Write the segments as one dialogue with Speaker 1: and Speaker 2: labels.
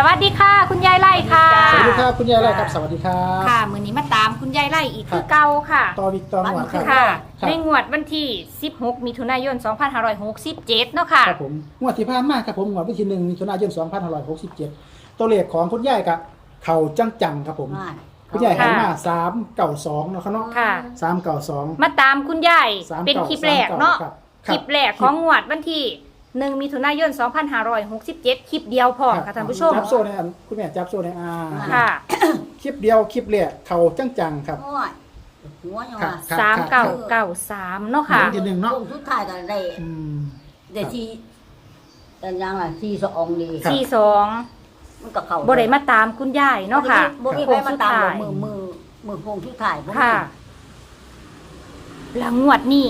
Speaker 1: สวัสดีค่ะ คุณยายไล่ค่ะ
Speaker 2: สวัสดีครับคุณยายไรครับสวัสดีครับ
Speaker 1: ค่ะมือนี้มาตามคุณยายไล่อีก
Speaker 2: ครับ
Speaker 1: คือเก่าค่ะ
Speaker 2: ต่อวิกตอหนวดครับ
Speaker 1: ค่ะ
Speaker 2: ครับ
Speaker 1: ในงวดวันที่ 16 มิถุนายน 2567 เนาะค่ะ
Speaker 2: ครับผมงวดที่ผ่านมาครับผมงวดวันที่หนึ่งมิถุนายน 2567 ตัวเลขของคุณยายกับเข่าจังๆครับผม
Speaker 3: อ่า
Speaker 2: คุณยายให้
Speaker 1: ค่ะ
Speaker 2: มาสามเก่าสองเนาะครับเนาะ
Speaker 1: ค่ะ
Speaker 2: สามเก่าสอง
Speaker 1: มาตามคุณยาย
Speaker 2: สาม
Speaker 1: เป็น
Speaker 2: เก่า
Speaker 1: คลิปแรกเนาะ
Speaker 2: สมครับ
Speaker 1: คลิปแรกของงวดวันที่ 1มิถุนายน 2567 คลิปเดียวพอ
Speaker 2: รับ
Speaker 1: ค่ะท่านผู้ชม
Speaker 2: จับโซ่ในอันคุณแม่จับโซ่ในอา
Speaker 1: ค่ะ
Speaker 2: คลิปเดียวคลิปแรกเข่าจังๆครับ
Speaker 3: โอ้ยหัวยัง
Speaker 2: ครับ
Speaker 3: ว่า
Speaker 2: ครับ
Speaker 1: สาม
Speaker 2: ครั
Speaker 1: เก่า
Speaker 2: บ
Speaker 1: เก่าสามเนาะค่ะ
Speaker 2: ทีหนึ่งเนาะ
Speaker 3: วงสุดท้ายก็ได้
Speaker 2: อืม
Speaker 3: ได้ที่แต่ยังล่ะที่สองดี
Speaker 2: ครับ
Speaker 1: สี่สอง
Speaker 3: มันก็เข้า
Speaker 1: บ่ได้มาตามคุณยายเนาะค่ะ
Speaker 3: บ่มีใครมาตาม
Speaker 1: โค้งสุดท้
Speaker 3: ดอกมือมือมือโพงสุดท้ายบ่มี
Speaker 1: ค่ะแล้วงวดนี้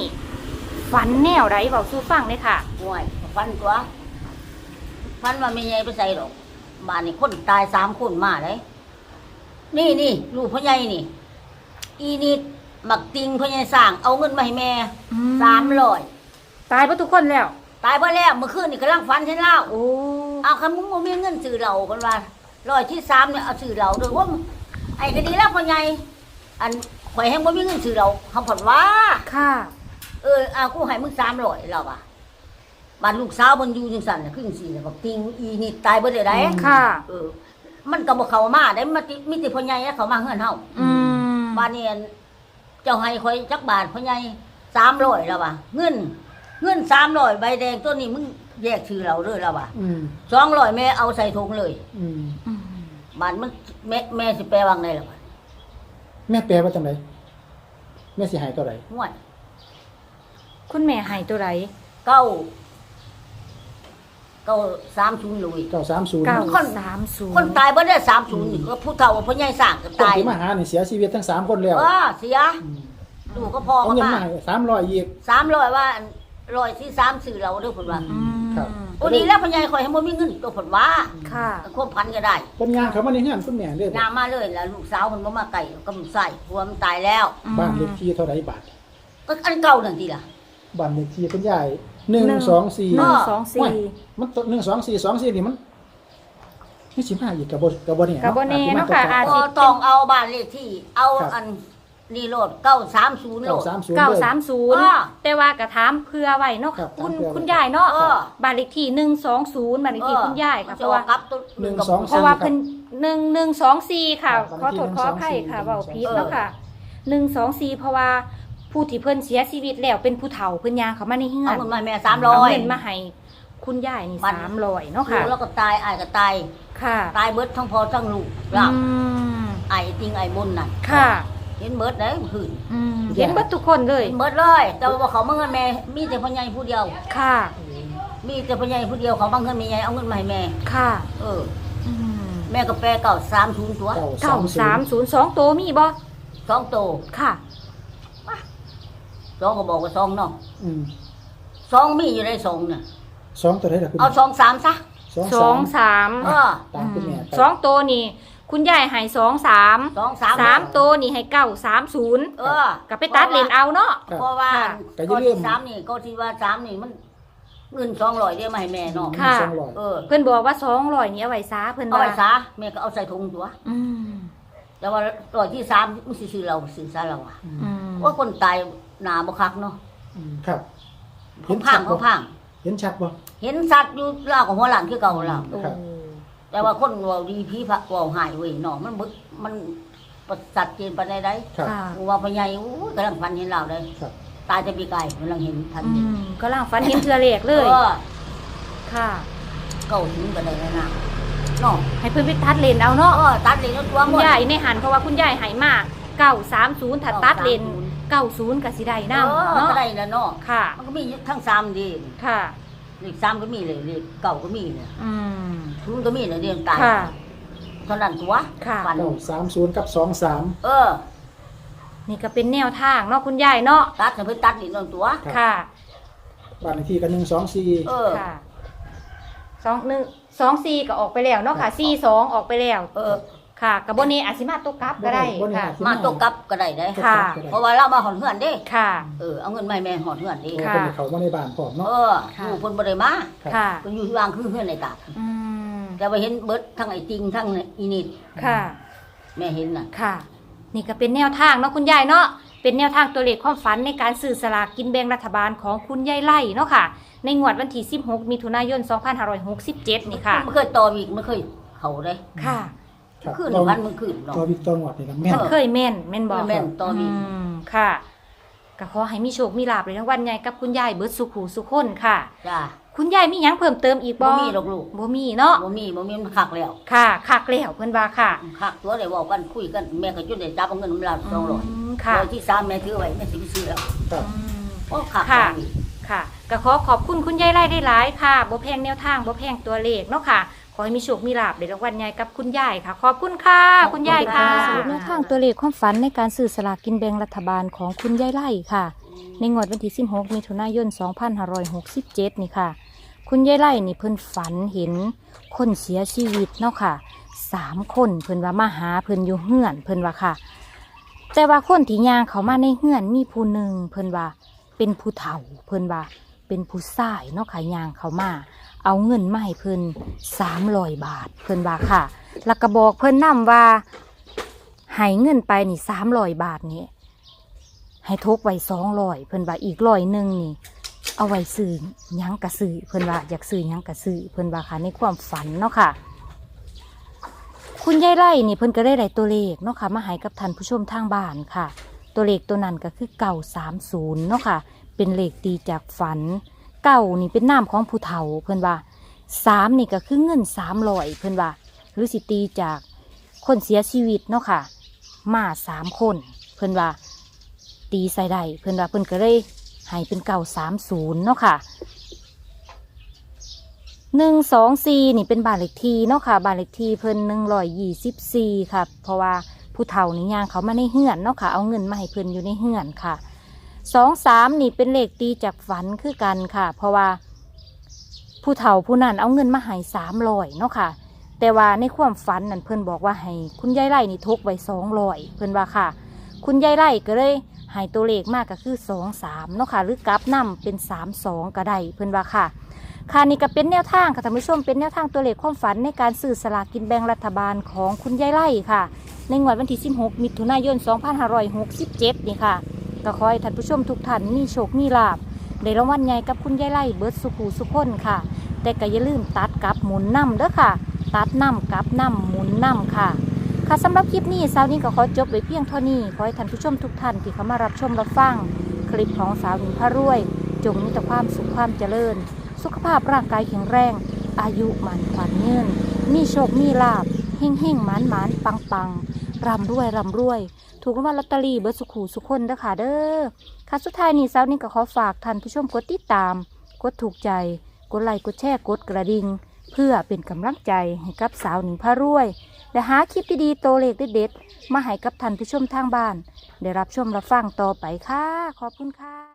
Speaker 1: ฝันแนวไรบอกสู้ฟังเลยค่ะ
Speaker 3: โอ้ย ฟันตัวฟันว่าไม่ใหญ่ไปใส่ดอกบ้านนี่คนตายสามคนมาเลย นี่นี่ลูกพ่อใหญ่นี่ อีนิดหมักติงพ่อใหญ่สร้าง เอาเงินมาให้แม่
Speaker 1: อืม
Speaker 3: สามร้อย
Speaker 1: ตายเพราะทุกคนแล้ว
Speaker 3: ตายไปแล้วเมื่อคืนนี่กำลังฟันฉันเล่า
Speaker 1: โอ้
Speaker 3: เอาคำมึงบ่มีเงินซื้อเหล้าคนว่าร้อยที่สามเนี่ยเอาซื้อเหล้าโดยว่าไอ้ก็ดีแล้วพ่อใหญ่อันข่อยแห้งบ่มีเงินซื้อเหล้าคำผ่อนว่า
Speaker 1: ค่ะ
Speaker 3: เออเอากูให้มึงสามร้อยแล้วว่ะ บ้านลูกสาวมันอยู่จังซั่นน่ะครึ่งสี่น่ะบอกติงอีนี่ตายเบิดเลยได้
Speaker 1: ค่ะ
Speaker 3: เออ มันก็บ่เข้ามาได้มันติมีแต่พ่อใหญ่แล้วเขามาเฮือนเฮา
Speaker 1: อืม
Speaker 3: บ้านนี้อันเจ้าให้ข่อยจักบาทพ่อใหญ่300แล้วว่ะเงิน เงิน300ใบแดงตัวนี้มึงแยกชื่อเราเด้อแล้วว่ะ
Speaker 2: อืม
Speaker 3: 200แม่เอาใส่ถุงเลย
Speaker 2: อืม
Speaker 1: อืม
Speaker 3: บ้านมันแม่แม่สิแปลว่าไงล่ะบัด
Speaker 2: แม่แปลว่าจังไดแม่สิใหายตัวไหน
Speaker 3: ห่วย
Speaker 1: คุณแม่ใหายตัวไร
Speaker 3: เก้า เก้าสามศูนย์ลุย
Speaker 2: เก้าสามศูนย์
Speaker 1: เก้า
Speaker 3: คน
Speaker 1: สามศูน
Speaker 3: คน
Speaker 1: ย์
Speaker 3: ตายบ่ได้สามศูนย์ก็ผู้เฒ่าผู้ใหญ่สร้างก็
Speaker 2: คน
Speaker 3: ตาย
Speaker 2: ที่มาหาเนี่ยเสียชีวิตทั้งสามคนแล้ว
Speaker 3: เออเสีย
Speaker 2: ม
Speaker 3: ดูก็พอ
Speaker 2: เอา
Speaker 3: ก็
Speaker 2: เงิน
Speaker 3: มา
Speaker 2: มาให้สามร้อยอีก
Speaker 3: สามร้อยว่าร้อยที่สามสื่อเราเด้อผลว่า
Speaker 1: อืม
Speaker 2: ครับ
Speaker 3: โอ้ดีแล้วผู้ใหญ่คอยให้บ่มีเงินตัวผลว่า
Speaker 1: ค่ะ
Speaker 3: ควบพันก็ได้
Speaker 2: คนงานเขามาในงานคุณแม่เลย
Speaker 3: งามมาเลยแล้วลูกสาวมันบ่มาไก่ก็มันใส่หัวมันตายแล้ว
Speaker 2: บ้านเลขที่เท่าไหร่บาท
Speaker 3: ก็อันเก่านั่นทีล่ะ
Speaker 2: บ้านเลขที่คุณยาย หนึ่ง สองสี่
Speaker 1: หนึ่งสอง
Speaker 2: โอ้
Speaker 1: สี่
Speaker 2: ยมันหนึ่งสองสี่สองสี่นี่มันนี่สิบห้าอีกกับบกับบเนี่ย
Speaker 1: กับบ่แน่เนาะค่ะอาจ
Speaker 3: ก็ต้องเอาบ้านเลขที่ เอาอันนี่โลด930โล
Speaker 2: เก้า
Speaker 3: ด
Speaker 2: สามศูนย์
Speaker 1: เก้า
Speaker 2: เลย
Speaker 1: สามศูนย์
Speaker 3: อ่า
Speaker 1: แต่ว่ากระถามเพื่อไว้เนาะ
Speaker 2: ครับ
Speaker 1: คุณ
Speaker 2: ถามเผื่อไว้
Speaker 1: คุณยายเนาะ
Speaker 3: เออ
Speaker 1: บ้านเลขที่หนึ่งสองศูนย์บ้านเลขที่คุณยายค่ะเพ
Speaker 3: จะ
Speaker 1: ราะ
Speaker 3: ว่า
Speaker 1: ว่า
Speaker 3: กับตัว
Speaker 2: หนึ่ง
Speaker 3: กับ
Speaker 2: สอง
Speaker 1: เพราะว่าเพิ่นหนึ่งหนึ่งสองสี่ค่ะ
Speaker 2: ครับ
Speaker 1: ขอโทษขออภัยค่ะ
Speaker 2: หนึ่
Speaker 1: เบาง
Speaker 2: สองสี่
Speaker 1: พีดแล้วค่ะหนึ่งสองสี่เพราะว่า ผู้ที่เพิ่นเสียชีวิตแล้วเป็นผู้เฒ่าเพิ่นยางเขามาในเฮือ
Speaker 3: เอา
Speaker 1: น
Speaker 3: เงินมาแม่
Speaker 1: เอา
Speaker 3: 300
Speaker 1: เงินมาให้คุณยายนี่
Speaker 3: วัน
Speaker 1: สามร้อยเนาะ
Speaker 3: ลู
Speaker 1: ค่ะ
Speaker 3: กแล้วก็ตายอายก็ตาย
Speaker 1: ค่ะ
Speaker 3: ตายเบิดทั้งพ่อทั้งลูกล่ะ
Speaker 1: อืม
Speaker 3: ไอ้ติงไอ้บุญน่ะ
Speaker 1: ค่ะ
Speaker 3: เห็นเบิดได้หืน
Speaker 1: อืมเห็นเบิดทุกคนเลย
Speaker 3: เห็นเบิดเลยแต่ว่าเขามาเงินแม่มีแต่พ่อใหญ่ผู้เดียว
Speaker 1: ค่ะ
Speaker 3: มีแต่พ่อใหญ่ผู้เดียวเขาบางเงินแม่ใหญ่เอาเงินมาให้แม่
Speaker 1: ค่ะ
Speaker 3: เออ
Speaker 1: อืม
Speaker 3: แม่ก็แปลเก่าสามทุนตัว
Speaker 2: เก้า
Speaker 1: เก้า
Speaker 2: สา
Speaker 1: สามม
Speaker 2: ศูนย์
Speaker 1: ศูนย์สองตัวมีบ่
Speaker 3: สองโต
Speaker 1: ค่ะ
Speaker 3: สองก็บอกว่าสองเนาะ
Speaker 2: อืม
Speaker 3: สองมีอยู่ในสองเนี่ย
Speaker 2: สองตัวไหนล่ะคุณ
Speaker 3: เอาสองสามซะ
Speaker 2: สอง
Speaker 1: สองสาม
Speaker 3: เออ
Speaker 2: ตามคุณแม่ไป
Speaker 1: สองตัวนี่ คุณยายให้สองสาม
Speaker 3: สองสาม
Speaker 1: สามตัวนี่ให้เก้าสามศูนย์
Speaker 3: เออ
Speaker 1: ก็ไปตัดเลนเอาเนาะ
Speaker 2: ครับ
Speaker 3: เพราะว่า
Speaker 1: ค่ะ
Speaker 2: ก็อย่า
Speaker 3: ก็
Speaker 2: ลื
Speaker 3: ที่
Speaker 2: ม
Speaker 3: สามนี่ก็ที่ว่าสามนี่มันเงินสองร้อยเดียวมาให้แม่เนาะ
Speaker 1: ค่ะ
Speaker 2: สองร้อย
Speaker 3: เออ
Speaker 1: เพิ่นบอกว่าสองร้อยนี่เอาไว้ซาเพิ่น
Speaker 3: เอา
Speaker 1: ว่า
Speaker 3: ไว้ซะแม่ก็เอาใส่ถุงตัว
Speaker 1: อืม
Speaker 3: แต่ว่าร้อยที่สามมันสิซื้อเราซื้อซะเราอะ
Speaker 1: อืม
Speaker 3: ว่าคนตาย หนาบ่คักเนาะ
Speaker 2: อืมครับ
Speaker 3: เขาพังเขาพัง
Speaker 2: เห็นชัดบ่
Speaker 3: เห็นสัตว์อยู่ลาวกับหัวหลังคือเก่าเรา
Speaker 2: ครับ
Speaker 3: แต่ว่าคนเว่าดีพี่พระเว่าหายเว้ยเนาะมันบึกมันประสัดเจนปานใดได้
Speaker 2: ครับ
Speaker 1: ค่ะ
Speaker 3: ว่าพญายอู้ยกำลังฟันเห็นเราเลย
Speaker 2: ครับ
Speaker 3: ตายจะปีกายกำลังเห็นทัน
Speaker 1: อื
Speaker 3: ที
Speaker 1: มก็ล่างฟันเห็นเทือเลขเลย
Speaker 3: ออ
Speaker 1: ค่ะ
Speaker 3: เก่าถึงกันได้แล้วนะเนาะ
Speaker 1: ให้เพิ่นไปตัดเลนเอาเนาะ
Speaker 3: เออตัดเลยแล้วตัวห
Speaker 1: คุ
Speaker 3: ม
Speaker 1: ณ
Speaker 3: ด
Speaker 1: ยายในหันเพราะว่าคุณยายใหายมากเก้าสามศูนย์ถ้าตัดเลน เก้าศูนย์กับสิได้
Speaker 3: เอ
Speaker 1: นำ
Speaker 3: อ
Speaker 1: เนาะ
Speaker 3: ก็ได้แล้วเนาะ
Speaker 1: ค่ะ
Speaker 3: มันก็มีทั้งสามดี
Speaker 1: ค่ะ
Speaker 3: เลขสามก็มีเลยเลขเก่าก็มีเนี่ย
Speaker 1: อืม
Speaker 3: ทุนก็มีเนี่ยเรียนตาย
Speaker 1: ค่ะ
Speaker 3: เท่านั้นตัว
Speaker 1: ค่ะ
Speaker 3: ฟัน
Speaker 2: เก้าสามศูนย์กับสองสาม
Speaker 3: เออ
Speaker 1: นี่ก็เป็นแนวทางเนาะคุณยายเนาะ
Speaker 3: ตัดจะไปตัดอีกนั่นตัว
Speaker 1: ค่ะ
Speaker 2: บ้านเลขที่กันหนึ่งสองสี่
Speaker 3: เออ
Speaker 1: ค่ะสองหนึ่งสองสี่ก็ออกไปแล้วเนาะค่ะสี่สองออกไปแล้ว
Speaker 3: เออ
Speaker 1: ค่ะกับโบนี้อาจสิมาตกกลับก็ได้ค่ะ
Speaker 3: มาตกกับก็ได้ได้
Speaker 1: ค่ะ
Speaker 3: เพราะว่าเรามาหอนเหือนเด้
Speaker 1: ค่ะ
Speaker 3: เออเอาเงินมาให้แม่หอนเหือนเด้
Speaker 2: ค่ะคนเขามาในบ้านพร้อม
Speaker 3: เอ
Speaker 2: เนาะ
Speaker 3: อ
Speaker 1: ค่ะ
Speaker 3: อยู่คนบ่ได้มา
Speaker 2: ครับ
Speaker 1: ค่ะ
Speaker 3: เพิ่นอยู่ที่วางคือเหือนในตาด
Speaker 1: อืม
Speaker 3: แต่ว่าเห็นเบิดทั้งไอ้ติงทั้งอีนิด
Speaker 1: ค่ะ
Speaker 3: แม่เห็นน่ะ
Speaker 1: ค่ะ นี่ก็เป็นแนวทางเนาะคุณยายเนาะเป็นแนวทางตัวเลขความฝันในการสื่อสลากกินแบ่งรัฐบาลของคุณยายไล่เนาะค่ะ ในงวดวันที่ 16 มิถุนายน 2567 นี่ค่ะ
Speaker 3: มันเคยต่ออีกมันเคยเขาเลย
Speaker 1: ค่ะ
Speaker 2: ครับ
Speaker 3: ขึ้น
Speaker 2: เรา
Speaker 3: พันมันขึ้นเนาะ
Speaker 2: ตัววิกตองหวัดนี่นะแม่น
Speaker 1: มันเคยแม่นแม่นบอก
Speaker 3: แม่นต่ออีก
Speaker 1: มค่ะก็ขอให้มีโชคมีลาภเลยทั้งวันใหญ่กับคุณยายเบิดสุขหูสุขคนค่ะ
Speaker 3: จ้า
Speaker 1: คุณยายมีหยังเพิ่มเติมอีกบ่
Speaker 3: บ่มีหรอกลูก
Speaker 1: บ่มีเนาะ
Speaker 3: บ่มีบ่มีมันคักแล้ว
Speaker 1: ค่ะคักแล้วเพิ่นว่าค่ะ
Speaker 3: คักตัวได้เว้ากันคุยกันแม่ก็จุดได้จับเอาเงินมันละ200
Speaker 1: อืมค่ะ
Speaker 3: ร้อยที่สามแม่ถือไว้แม่สิไปซื้อแล้ว
Speaker 2: ครับ
Speaker 1: อืม
Speaker 3: โอ้คัก
Speaker 1: ค่ะ
Speaker 3: อีก
Speaker 1: ค่ะก็ขอขอบคุณคุณยายไล่ได้หลายค่ะบ่แพงแนวทางบ่แพงตัวเลขเนาะค่ะ ขอให้มีโชคมีลาภในรางวัลใหญ่กับคุณยายค่ะ ขอบคุณค่ะคุณยายค่ะ สรุปแนวทางตัวเลขความฝันในการซื้อสลากกินแบ่งรัฐบาลของคุณยายไล่ค่ะ ในงวดวันที่16มิถุนายน 2567 นี่ค่ะ คุณยายไล่นี่เพิ่นฝันเห็นคนเสียชีวิตเนาะค่ะสามคนเพิ่นว่ามาหาเพิ่นอยู่เฮือนเพิ่นว่าค่ะ แต่ว่าคนที่ย่างเขามาในเฮือนมีผู้หนึ่งเพิ่นว่า เป็นผู้เฒ่าเพิ่นว่าเป็นผู้ชายเนาะค่ะยางเขามา เอาเงินมาให้เพิ่นสามร้อยบาท เพิ่นว่าค่ะ แล้วก็บอกเพิ่นนํว่าให้เงินไปนี่สามร้อยบาทนี่ให้ทกไว้สองร้อยเพิ่นว่าอีกร้อยหนึ่งนี่ เอาไว้ซื้อยังกระซื้อเพิ่นว่าอยากซื้อยังกระซื้อเพิ่นว่าค่ะในความฝันเนาะค่ะคุณยายไล่นี่เพิ่นก็ได้ได้ตัวเลขเนาะค่ะมาให้กับท่านผู้ชมทางบ้านค่ะ ตัวเลขตัวนั้นก็คือเก่าสามศูนย์เนาะค่ะ เป็นเลขตีจากฝันเก่านี่เป็นนามของผู้เฒ่าเพิ่อนว่าสามนี่ก็คือเงินสามร้อยเพิ่อนว่า หรือสิตีจากคนเสียชีวิตเนาะค่ะ มาสามคน เพิ่อนว่า ตีใส่ได้เพิ่อนว่าเพิ่อนก็เลยให้เป็นเก่าสามศูนย์เนาะค่ะหนึ่งสองสี่นี่เป็นบานเลขที่เนาะค่ะบานเลขที่เพิ่นหนึ่งร้อยยี่สิบสี่ค่ะ เพราะว่า ผู้เฒ่านี่ย่างเขามาในเฮือนเนาะค่ะ เอาเงินมาให้เพิ่นอยู่ในเฮือนค่ะสองสามนี่เป็นเลขตีจากฝันคือกันค่ะ เพราะว่า ผู้เฒ่าผู้นั้นเอาเงินมาให้สามร้อยเนาะค่ะ แต่ว่าในความฝันนั่นเพิ่นบอกว่าให้คุณยายไร่นี่ทกไว้สองร้อยเพิ่นว่าค่ะ คุณยายไร่ก็เลยให้ตัวเลขมากก็คือสองสามเนาะค่ะ หรือกราฟนํเป็นสามสองก็ได้เพิ่นว่าค่ะค่ะนี่ก็เป็นแนวทางค่ะท่านผู้ชมเป็นแนวทางตัวเลขความฝันในการซื้อสลากกินแบ่งรัฐบาลของคุณยายไร่ค่ะ ในงวดวันที่ 16 มิถุนายน 2567 นี่ค่ะก็ขอให้ท่านผู้ชมทุกท่านมีโชค มีลาบได้รางวัลใหญ่กับคุณยายไร่เบิร์ดสุขูสุขคนค่ะ แต่ก็อย่าลืมตัดกับหมุนน้ำเด้อค่ะ ตัดน้ำกับน้ำหมุนน้ำค่ะ ค่ะสำหรับคลิปนี้สาวนี้ก็ขอจบไว้เพียงเท่านี้ ขอให้ท่านผู้ชมทุกท่านที่เข้ามารับชมรับฟัง คลิปของสาวหญิงพระรวย จงมีแต่ความสุขความเจริญ สุขภาพร่างกายแข็งแรง อายุมันขวัญเงินมีโชคมีลาบเฮ่งเฮ่งหมานหมานปังปัง รำรวยรำรวย ถูกรางวัลลอตเตอรี่เบอร์สุขูสุขคนเด้อค่ะเด้อค่ะสุดท้ายนี้สาวนี้ก็ขอฝากท่านผู้ชมกดติดตาม กดถูกใจ กดไลค์กดแชร์กดกระดิ่งเพื่อเป็นกำลังใจให้กับสาวหนิงพระรวย และหาคลิปดีๆโตเลขเด็ดๆมาให้กับท่านผู้ชมทางบ้าน ได้รับชมรับฟังต่อไปค่ะ ขอบคุณค่ะ